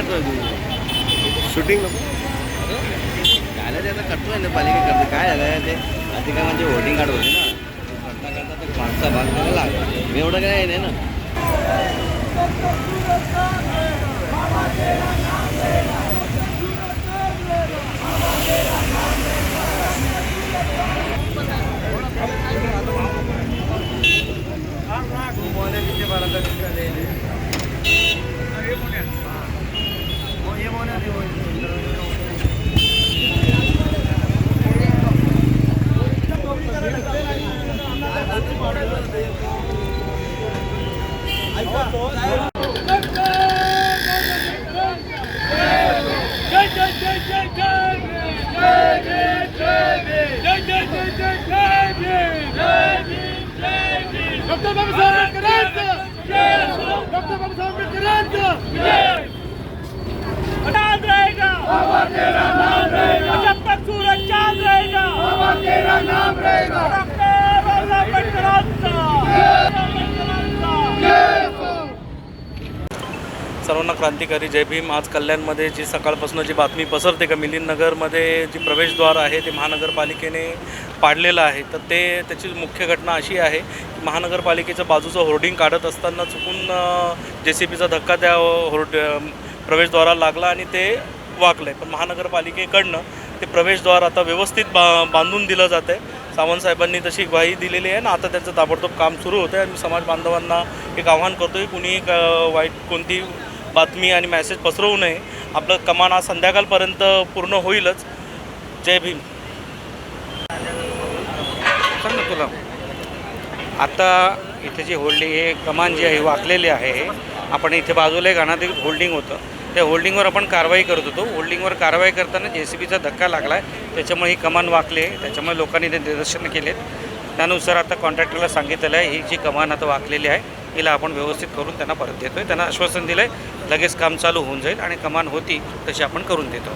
करतोय तू? शूटिंग? काय नाही ते आता करतोय ना पालिका करतो काय झालं ते? आधी काय म्हणजे होर्डिंग काढत होती ना. करता करता ते माणसा भाग लागला मी एवढं काय नाही ना. डॉक्टर बाबासाहेब आंबेडकरांचं डॉक्टर बाबासाहेब आंबेडकरांचं चांद रहेगा बाबा तेरा नाम रहेगा जब तक सूरज चांद रहेगा बाबा तेरा नाम रहेगा सर्वांना क्रांतिकारी जय भीम. आज कल्याणमध्ये जी सकाळपासून जी बातमी पसरते का मिलिंदनगरमध्ये जी प्रवेशद्वार आहे ते महानगरपालिकेने पाडलेलं आहे. तर ते त्याची मुख्य घटना अशी आहे की महानगरपालिकेचं बाजूचं होर्डिंग काढत असताना चुकून जे सी बीचा धक्का त्या होर्ड प्रवेशद्वाराला लागला आणि ते वाकलं आहे पण महानगरपालिकेकडनं ते प्रवेशद्वार आता व्यवस्थित बा बांधून दिलं जातं आहे सावंत साहेबांनी तशी ग्वाही दिलेली आहे ना आता त्यांचं ताबडतोब काम सुरू होतं आहे आणि समाज बांधवांना एक आव्हान करतो की कुणी वाईट कोणती बातमी आणि मॅसेज पसरवू नये. आपलं कमान आज संध्याकाळपर्यंत पूर्ण होईलच. जय भीम. सांग ना तुला. आता इथे जी होल्डिंग हे कमान जी आहे वाकलेली आहे. आपण इथे बाजूला एक अनाधिक होल्डिंग होतं. त्या होल्डिंगवर आपण कारवाई करत होतो. होल्डिंगवर कारवाई करताना जे सी बीचा धक्का लागला आहे त्याच्यामुळे ही कमान वाकली आहे. त्याच्यामुळे लोकांनी ते निदर्शनं केलेत. त्यानुसार आता कॉन्ट्रॅक्टरला सांगितलेलं आहे ही जी कमान आता वाकलेली आहे हिला आपण व्यवस्थित करून त्यांना परत देतो आहे त्यांना आश्वासन दिलं आहे लगेच काम चालू होऊन जाईल आणि कमान होती तशी आपण करून देतो.